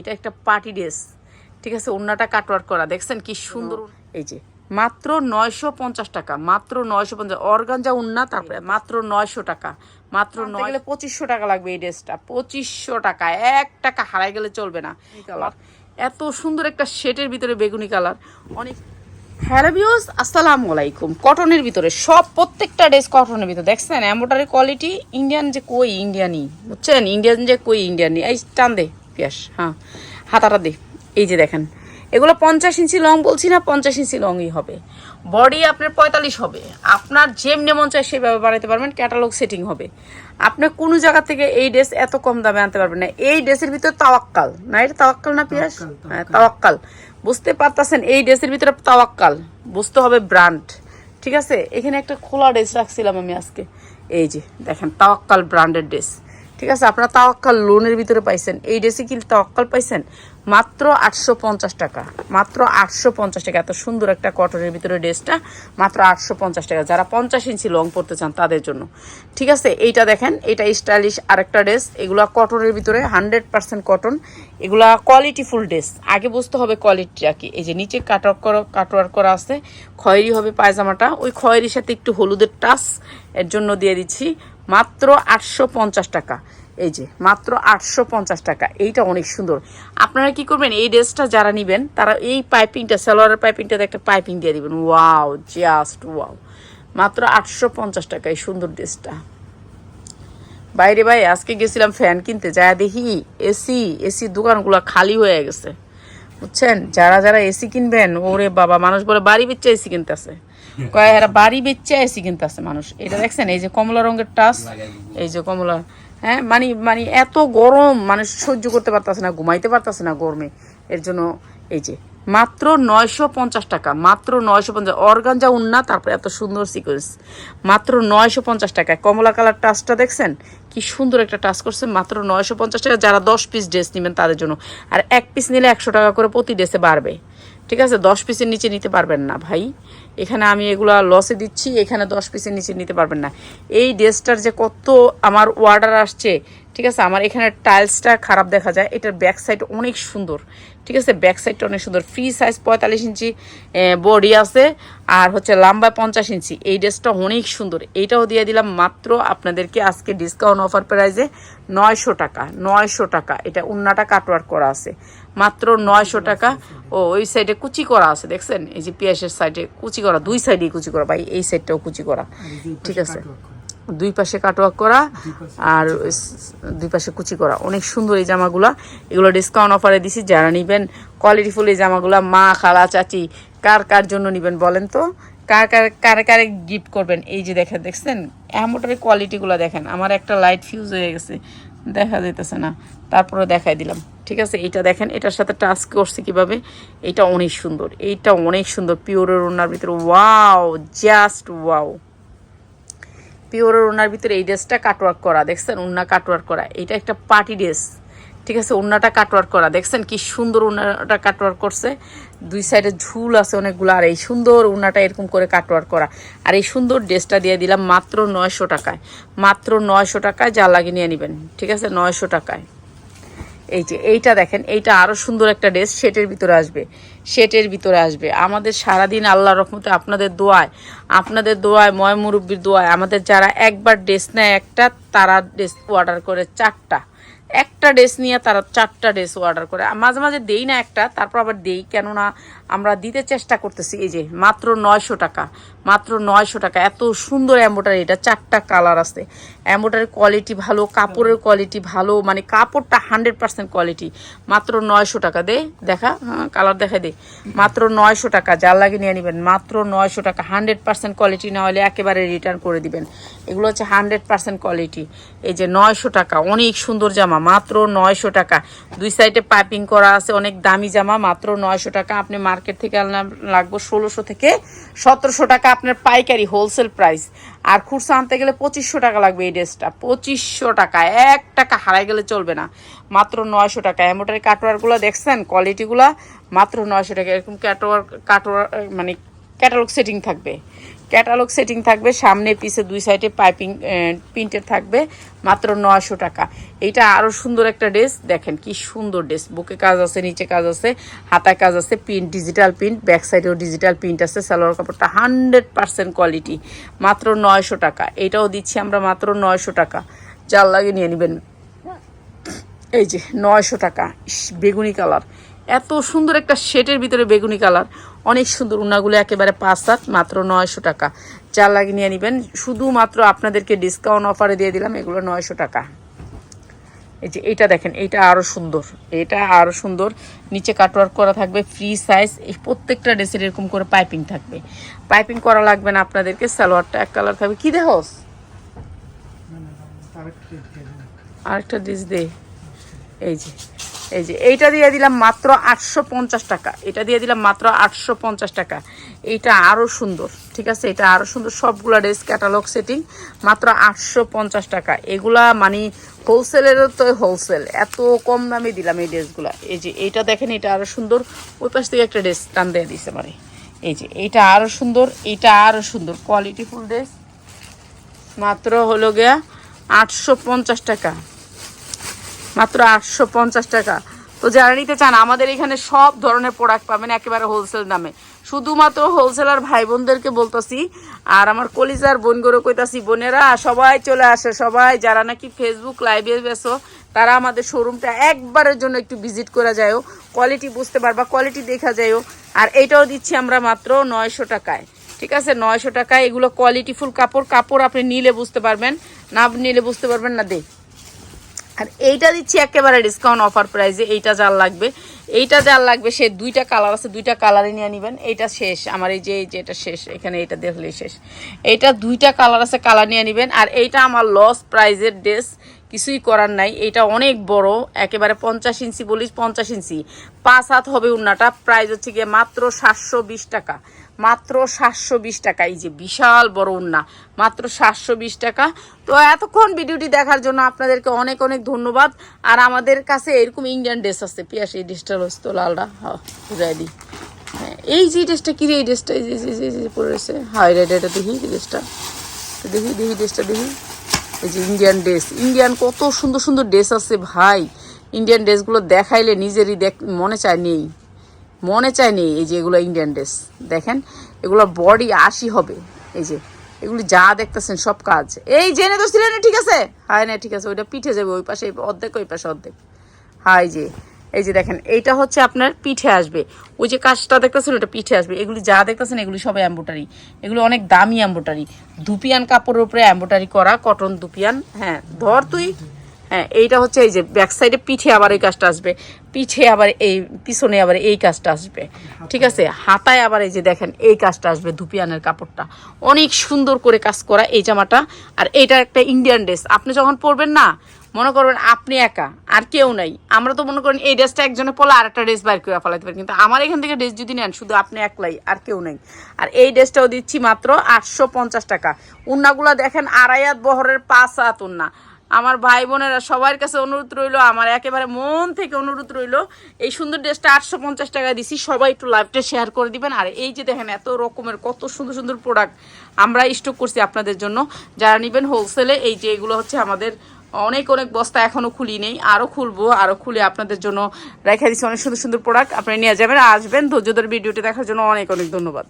এটা একটা party dress. ঠিক আছে ওন্নাটা কাটওয়ার্ক করা। দেখছেন কি সুন্দর। এই যে মাত্র নয়শো পঞ্চাশ টাকা মাত্র নয়শো পঞ্চাশ। অর্গানজা উন্না তারপরে মাত্র নয়শো টাকা মাত্র নয় গেলে পঁচিশশো টাকা লাগবে এই ড্রেসটা। পঁচিশশো টাকা এক টাকা হারাই গেলে চলবে না। এত সুন্দর একটা শেটের ভিতরে বেগুনি কালার অনেক হ্যালো বিউস আসসালামু আলাইকুম। কটনের ভিতরে সব প্রত্যেকটা ড্রেস কটনের ভিতরে। দেখছেন এম্বোটারি কোয়ালিটি ইন্ডিয়ান যে কই ইন্ডিয়ানি বুঝছেন? ইন্ডিয়ান যে কই ইন্ডিয়ানি এই টান দে। পিয়াস হ্যাঁ। হাতাটা দে এই যে দেখেন। এগুলো পঞ্চাশ ইঞ্চি লং বলছি না পঞ্চাশ ইঞ্চি লংই হবে। বডি আপনার পঁয়তাল্লিশ হবে। আপনার যেমনি মন চায় সেভাবে বানাতে পারবেন ক্যাটালগ সেটিং হবে। আপনার কোনো জায়গা থেকে এই ড্রেস এত কম দামে আনতে পারবেন না। এই ড্রেসের ভিতরে তাওয়াক্কাল না এটা তাওয়াক্কাল না পিয়াস? হ্যাঁ তাওয়াক্কাল। বুঝতে পারতেছেন এই ড্রেসের ভিতরে তাওয়াক্কাল। বুঝতে হবে ব্র্যান্ড ঠিক আছে? এখানে একটা খোলা ড্রেস রাখছিলাম আমি আজকে। এই যে দেখেন তাওয়াক্কাল ব্র্যান্ডের ড্রেস। ঠিক আছে আপনারা তাওয়াক্কাল লোনের ভিতরে পাইছেন এই ড্রেসে কি তাওয়াক্কাল পাইছেন মাত্র আটশো পঞ্চাশ টাকা। মাত্র আটশো পঞ্চাশ টাকা। এত সুন্দর একটা কটনের ভিতরে ড্রেসটা। মাত্র আটশো পঞ্চাশ টাকা। যারা পঞ্চাশ ইঞ্চি লং পরতে চান, তাদের জন্য। ঠিক আছে? এইটা দেখেন এটা স্টাইলিশ আরেকটা ড্রেস। এগুলা কটনের ভিতরে হান্ড্রেড পার্সেন্ট কটন। এগুলা কোয়ালিটি ফুল ড্রেস। আগে বুঝতে হবে কোয়ালিটিটা কি? এই যে নিচে কাটওয়ার্ক করা কাটওয়ার্ক করা আছে, খয়েরি হবে পায়জামাটা। ওই খয়েরির সাথে একটু হলুদের টাচ এর জন্য দিয়ে দিচ্ছি। মাত্র আটশো পঞ্চাশ টাকা। এই যে, মাত্র আটশো পঞ্চাশ টাকা। এইটা অনেক সুন্দর। আপনারা কি করবেন, এই ড্রেসটা যারা নেবেন, তারা এই পাইপিংটা, সালোয়ারের পাইপিংটাতে একটা পাইপিং দিয়ে দিবেন। Wow, just wow. মাত্র আটশো পঞ্চাশ টাকা এই সুন্দর ড্রেসটা। বাইরে ভাই, আজকে গেছিলাম ফ্যান কিনতে যা দেখি এসি এসি দোকানগুলো খালি হয়ে গেছে। বুঝছেন? যারা যারা এসি কিনবেন, ওরে বাবা, মানুষ বলে বাড়ি বেচে এসি কিনতেছে। কয়, এরা বাড়ি বেচে এসি কিনতে কিনতেছে মানুষ। এটা দেখছেন, এই যে কমলা রঙের টাচ, এই যে কমলা হ্যাঁ মানে মানে এত গরম মানুষ সহ্য করতে পারতেছে না, ঘুমাইতে পারতেছে না গরমে। এর জন্য এই যে, মাত্র নয়শো পঞ্চাশ টাকা, মাত্র নয়শো পঞ্চাশ, অর্গানজা উন্না, তারপরে এত সুন্দর সিকোয়েন্স মাত্র নয়শো পঞ্চাশ টাকায় কমলা কালার টাচটা দেখছেন? কি সুন্দর একটা টাচ করছে, মাত্র নয়শো পঞ্চাশ টাকা, যারা দশ পিস ড্রেস নেবেন তাদের জন্য। আর এক পিস নিলে একশো টাকা করে প্রতি ড্রেসে বাড়বে। ঠিক আছে, দশ পিসের নিচে নিতে পারবেন না ভাই। এখানে আমি এগুলো লসে দিচ্ছি, এখানে দশ পিসের নিচে নিতে পারবেন না। এই ড্রেসটার যে কত আমার অর্ডার আসছে ঠিক আছে? আমার এখানে টাইলসটা খারাপ দেখা যায়। এটার ব্যাক সাইড অনেক সুন্দর। ঠিক আছে? ব্যাক সাইডটা অনেক সুন্দর। ফ্রি সাইজ পঁয়তাল্লিশ ইঞ্চি বডি আছে। আর হচ্ছে লম্বা পঞ্চাশ ইঞ্চি। এই ড্রেসটা অনেক সুন্দর। এইটাও দিয়ে দিলাম মাত্র আপনাদেরকে আজকে ডিসকাউন্ট অফার প্রাইজে নয়শো টাকা। নয়শো টাকা। এটা উন্নাটা কাটওয়ার্ক করা আছে। মাত্র নয়শো টাকা। ও ওই সাইডে কুচি করা আছে দেখছেন? এই যে পিয়াসের সাইডে কুচি করা। দুই সাইডেই কুচি করা। ভাই এই সাইডটাও কুচি করা। ঠিক আছে? দুই পাশে কাটওয়ার্ক করা আর দুই পাশে কুচি করা। অনেক সুন্দর এই জামাগুলা। এগুলো ডিসকাউন্ট অফারে দিছি। যারা নিবেন কোয়ালিটিফুল এই জামাগুলা মা খালা চাচি কার কার জন্য নিবেন বলেন তো? কার কার কারে কারে গিফট করবেন? এই যে দেখেন দেখছেন? এমনটার কোয়ালিটিগুলো দেখেন। আমার একটা লাইট ফিউজ হয়ে গেছে। দেখা যেতেছে না। তারপরে দেখাই দিলাম। ঠিক আছে? এইটা দেখেন এটার সাথে টাচ করছে কীভাবে? এটা অনেক সুন্দর। এইটা অনেক সুন্দর। পিওরের ওনার ভিতরে। ওয়াও জাস্ট ওয়াও পিওরের ওনার ভিতরে এই ড্রেসটা কাটওয়ার্ক করা, দেখছেন? উন্না কাটওয়ার্ক করা। এটা একটা পার্টি ড্রেস ঠিক আছে? উন্নাটা কাটওয়ার্ক করা। দেখছেন কি সুন্দর উন্নাটা কাটওয়ার্ক করছে? দুই সাইডে ঝুল আছে অনেকগুলো, আর এই সুন্দর উন্নাটা এরকম করে কাটওয়ার্ক করা। আর এই সুন্দর ড্রেসটা দিয়ে দিলাম মাত্র নয়শো টাকায়। মাত্র নয়শো টাকায় যা লাগিয়ে নিয়ে নেবেন, ঠিক আছে? নয়শো টাকায়। এই যে, এইটা দেখেন, এইটা আরও সুন্দর একটা ড্রেস শেটের ভিতরে আসবে শেটের ভিতরে আসবে। আমাদের সারাদিন আল্লাহ রহমতে আপনাদের দোয়ায় আপনাদের দোয়ায়, ময় মুরব্বীর দোয়ায়, আমাদের যারা একবার ড্রেস নেয় একটা, তারা ড্রেস অর্ডার করে চারটা। একটা ড্রেস নিয়ে তারা চারটা ড্রেস অর্ডার করে। মাঝে মাঝে দেই না একটা, তারপর আবার দেই, কেননা আমরা দিতে চেষ্টা করতেছি। এই যে, মাত্র নয়শো টাকা, মাত্র নয়শো টাকা, এত সুন্দর অ্যাম্বোটারি এটা চারটা কালার আছে। অ্যাম্বোটারির কোয়ালিটি ভালো, কাপড়ের কোয়ালিটি ভালো মানে কাপড়টা হান্ড্রেড পার্সেন্ট কোয়ালিটি মাত্র নয়শো টাকা, দে, দেখা হ্যাঁ কালার দেখা দে। মাত্র নয়শো টাকা, যার লাগে নিয়ে নেবেন। মাত্র নয়শো টাকা হান্ড্রেড পার্সেন্ট কোয়ালিটি না হলে একেবারে রিটার্ন করে দিবেন। এগুলো হচ্ছে হান্ড্রেড পার্সেন্ট কোয়ালিটি এই যে, নয়শো টাকা, অনেক সুন্দর জামা। মাত্র নয়শো টাকা। দুই সাইডে পাইপিং করা আছে, অনেক দামি জামা, মাত্র নয়শো টাকা। আপনি মার্কেট থেকে আনলাম লাগবো ষোলোশো থেকে সতেরোশো টাকা আপনার পাইকারি হোলসেল প্রাইস আর খুচরা আনতে গেলে পঁচিশশো টাকা লাগবে এই ড্রেসটা। পঁচিশশো টাকা, এক টাকা হারাই গেলে চলবে না। মাত্র নয়শো টাকা। এমোটারি কাটোয়ারগুলো দেখছেন? কোয়ালিটিগুলো মাত্র নয়শো টাকা। এরকম কাটোয়ার কাটোয়ার মানে ক্যাটালগ সেটিং থাকবে। ক্যাটালগ সেটিং থাকবে, সামনে, পিছে দুই সাইডে পাইপিং প্রিন্টের থাকবে, মাত্র নয়শো টাকা। এইটা আরও সুন্দর একটা ড্রেস দেখেন কি সুন্দর ড্রেস বুকে কাজ আছে, নিচে কাজ আছে, হাতায় কাজ আছে প্রিন্ট ডিজিটাল প্রিন্ট ব্যাক সাইডেও ডিজিটাল প্রিন্ট আছে, সালোয়ার কাপড়টা হান্ড্রেড পার্সেন্ট কোয়ালিটি মাত্র নয়শো টাকা। এটাও দিচ্ছি আমরা মাত্র নয়শো টাকা। জাল লাগে নিয়ে নেবেন। এই যে, নয়শো টাকা। বেগুনি কালার এত সুন্দর একটা শেটের ভিতরে বেগুনি কালার। অনেক সুন্দর উনাগুলো একেবারে পাঁচ সাত মাত্র নয়শো টাকা। চার লাগিয়ে নিয়ে নেবেন শুধুমাত্র আপনাদেরকে ডিসকাউন্ট অফারে দিয়ে দিলাম এগুলো নয়শো টাকা। এই যে এইটা দেখেন এইটা আরও সুন্দর এটা আরও সুন্দর। নিচে কাটওয়ার্ক করা থাকবে ফ্রি সাইজ এই প্রত্যেকটা ড্রেসের এরকম করে পাইপিং থাকবে। পাইপিং করা লাগবে না আপনাদেরকে সালোয়ারটা এক কালার থাকবে। কী দেহস আরেকটা ড্রেস দে। এই যে এই যে, এইটা দিয়ে দিলাম মাত্র আটশো পঞ্চাশ টাকা। এটা দিয়ে দিলাম মাত্র আটশো পঞ্চাশ টাকা। এইটা আরও সুন্দর, ঠিক আছে? এটা আরও সুন্দর। সবগুলো ড্রেস ক্যাটালগ সেটিং মাত্র আটশো পঞ্চাশ টাকা। এগুলা মানে হোলসেলেরও তো হোলসেল এত কম দামে দিলাম এই ড্রেসগুলা এই যে, এইটা দেখেন, এটা আরও সুন্দর। ওই পাশ থেকে একটা ড্রেস টান দিয়ে দিছে মানে। এই যে, এইটা আরও সুন্দর, এইটা আরও সুন্দর। কোয়ালিটি ফুল ড্রেস মাত্র হলো গিয়া আটশো পঞ্চাশ টাকা। মাত্র আটশো পঞ্চাশ টাকা। তো যারা নিতে চান, আমাদের এখানে সব ধরনের প্রোডাক্ট পাবেন একেবারে হোলসেল দামে। শুধুমাত্র হোলসেলার ভাই বোনদেরকে বলতেছি, আর আমার কলিজার বোনগুলো কইতাছি, বোনেরা, সবাই চলে আসে, সবাই যারা নাকি ফেসবুক লাইভে বেসো তারা আমাদের শোরুমটা একবারের জন্য একটু ভিজিট করা যায়ও কোয়ালিটি বুঝতে পারবা কোয়ালিটি দেখা যায়ও আর এইটাও দিচ্ছি আমরা মাত্র নয়শো টাকায়। ঠিক আছে? নয়শো টাকায় এগুলো কোয়ালিটিফুল কাপড়। কাপড় আপনি নিলে বুঝতে পারবেন, না নিলে বুঝতে পারবেন না দে আর এইটা দিচ্ছি একেবারে ডিসকাউন্ট অফার প্রাইসে এইটা যার লাগবে। এইটা যার লাগবে, সে দুইটা কালার আছে, দুইটা কালারই নিয়ে নেবেন। এইটা শেষ। আমার এই যে এই যে, এটা শেষ। এখানে এইটা দেখলেই শেষ। এইটা দুইটা কালার আছে কালার নিয়ে নেবেন। আর এইটা আমার লস প্রাইজের ড্রেস কিছুই করার নাই। এইটা অনেক বড়, একেবারে পঞ্চাশ ইঞ্চি বলিস পঞ্চাশ ইঞ্চি। পাঁচ হাত হবে উন্নাটা। প্রাইস হচ্ছে গিয়ে মাত্র সাতশো বিশ টাকা। মাত্র সাতশো বিশ টাকা। এই যে বিশাল বড় উন্না, মাত্র সাতশো বিশ টাকা। তো এতক্ষণ ভিডিওটি দেখার জন্য আপনাদেরকে অনেক অনেক ধন্যবাদ। আর আমাদের কাছে এরকম ইন্ডিয়ান ড্রেস আছে, পিয়াস, এই ড্রেসটা রয়েছে তো লালটা হ্যাঁ রেডি হ্যাঁ এই যে ড্রেসটা কি রে, এই ড্রেসটা এই যে পরে রয়েছে। হাই রেড এটা দেখি ড্রেসটা দেখি দেখি ড্রেসটা দেখি। এই যে ইন্ডিয়ান ড্রেস ইন্ডিয়ান কত সুন্দর সুন্দর ড্রেস আছে ভাই। ইন্ডিয়ান ড্রেসগুলো দেখাইলে নিজেরই দেখ, মনে চায় নেই। মনে চায় নেই এই যে এগুলো ইন্ডিয়ান ড্রেস দেখেন, এগুলো বডি আশি হবে। এই যে, এগুলি যা দেখতেছেন সব কাজ। এই জেনে তো ছিলেন ঠিক আছে? হায় না, ঠিক আছে, ওইটা পিঠে যাবে, ওই পাশে অর্ধেক, ওই পাশে অর্ধেক। হাই যে, এই যে দেখেন, এইটা হচ্ছে আপনার পিঠে আসবে। ওই যে কাজটা দেখতেছেন, ওটা পিঠে আসবে। এগুলি যা দেখতেছেন, এগুলি সব অ্যাম্বোটারি এগুলো অনেক দামি অ্যাম্বোটারি দুপিয়ান কাপড়ের উপরে অ্যাম্বোটারি করা কটন দুপিয়ান হ্যাঁ ধর তুই। হ্যাঁ এইটা হচ্ছে এই যে ব্যাক সাইডে পিঠে আবার এই কাজটা আসবে। পিঠে আবার এই, পিছনে আবার এই কাজটা আসবে। ঠিক আছে? হাতায় আবার এই যে দেখেন, এই কাজটা আসবে ধুপিয়ানের কাপড়টা। অনেক সুন্দর করে কাজ করা এই জামাটা। আর এইটা একটা ইন্ডিয়ান ড্রেস আপনি যখন পরবেন না, মনে করবেন আপনি একা, আর কেউ নাই। আমরা তো মনে করেন এই ড্রেসটা একজনে পরলে আর একটা ড্রেস বাইর করে ফেলাতে পারি। কিন্তু আমার এখান থেকে ড্রেস যদি নেন, শুধু আপনি একলাই, আর কেউ নেই। আর এই ড্রেসটাও দিচ্ছি মাত্র আটশো পঞ্চাশ টাকা। উন্নাগুলো দেখেন আড়াইয়াত বহরের পাঁচ হাত উন্না। আমার ভাই বোনেরা সবার কাছে অনুরোধ রইল, আমার একেবারে মন থেকে অনুরোধ রইল, এই সুন্দর ড্রেসটা আটশো পঞ্চাশ টাকা দিছি, সবাই একটু লাইভটা শেয়ার করে দিবেন। আর এই যে দেখেন এত রকমের কত সুন্দর সুন্দর প্রোডাক্ট আমরা স্টক করছি আপনাদের জন্য। যারা নেবেন হোলসেলে এই যে এগুলো হচ্ছে আমাদের অনেক অনেক বস্তা এখনও খুলি নেই আরও খুলবো আরও খুলে আপনাদের জন্য রেখে দিচ্ছি অনেক সুন্দর সুন্দর প্রোডাক্ট আপনি নিয়ে যাবেন, আসবেন, ধৈর্য ধরে ভিডিওটি দেখার জন্য অনেক অনেক ধন্যবাদ।